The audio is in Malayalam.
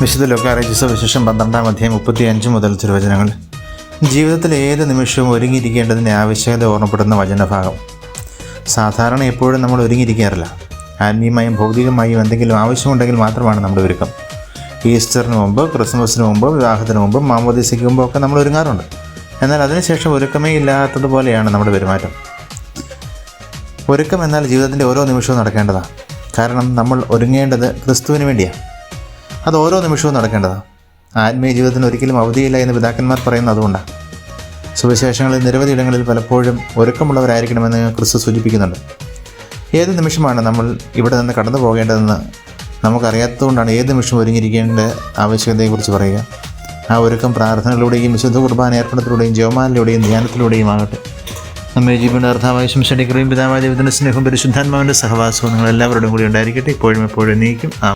വിശുദ്ധ ലൊക്കാറിജിസ വിശേഷം പന്ത്രണ്ടാം അധ്യായം മുപ്പത്തി അഞ്ച് മുതൽ തിരുവചനങ്ങൾ. ജീവിതത്തിൽ ഏത് നിമിഷവും ഒരുങ്ങിയിരിക്കേണ്ടതിന്റെ ആവശ്യകത ഓർമ്മപ്പെടുന്ന വചനഭാഗം. സാധാരണ എപ്പോഴും നമ്മൾ ഒരുങ്ങിയിരിക്കാറില്ല. ആത്മീയമായും ഭൗതികമായും എന്തെങ്കിലും ആവശ്യമുണ്ടെങ്കിൽ മാത്രമാണ് നമ്മുടെ ഒരുക്കം. ഈസ്റ്ററിന് മുമ്പ് ക്രിസ്മസിന് മുമ്പ് വിവാഹത്തിന് മുമ്പ് മാമോദിസയ്ക്ക് മുമ്പ് ഒക്കെ നമ്മൾ ഒരുങ്ങാറുണ്ട്. എന്നാൽ അതിനുശേഷം ഒരുക്കമേ ഇല്ലാത്തതുപോലെയാണ് നമ്മുടെ പെരുമാറ്റം. ഒരുക്കം എന്നാൽ ജീവിതത്തിന്റെ ഓരോ നിമിഷവും നടക്കേണ്ടതാണ് കാരണം നമ്മൾ ഒരുങ്ങേണ്ടത് ക്രിസ്തുവിന് വേണ്ടിയാണ് അത് ഓരോ നിമിഷവും നടക്കേണ്ടതാണ് ആത്മീയ ജീവിതത്തിന് ഒരിക്കലും അവധിയില്ല എന്ന് പിതാക്കന്മാർ പറയുന്നത് അതുകൊണ്ടാണ് സുവിശേഷങ്ങളിൽ നിരവധി ഇടങ്ങളിൽ പലപ്പോഴും ഒരുക്കമുള്ളവരായിരിക്കണമെന്ന് ക്രിസ്തു സൂചിപ്പിക്കുന്നുണ്ട്. ഏത് നിമിഷമാണ് നമ്മൾ ഇവിടെ നിന്ന് കടന്നു പോകേണ്ടതെന്ന് നമുക്കറിയാത്തതുകൊണ്ടാണ് ഏത് നിമിഷം ഒരുങ്ങിയിരിക്കേണ്ട ആവശ്യകതയെക്കുറിച്ച് പറയുക. ആ ഒരുക്കം പ്രാർത്ഥനകളിലൂടെയും വിശുദ്ധ കുർബാന ഏർപ്പെടുത്തിലൂടെയും ജോമാലിലൂടെയും ധ്യാനത്തിലൂടെയും ആകട്ടെ നമ്മെ ജീവിയുടെ അർത്ഥമായി ശനിക്കുകയും പിതാവായ ദൈവത്തിന്റെ സ്നേഹം പരിശുദ്ധാത്മാവിന്റെ സഹവാസവും നിങ്ങൾ എല്ലാവരുടെയും കൂടി ഉണ്ടായിരിക്കട്ടെ. ഇപ്പോഴും എപ്പോഴും നീക്കും ആ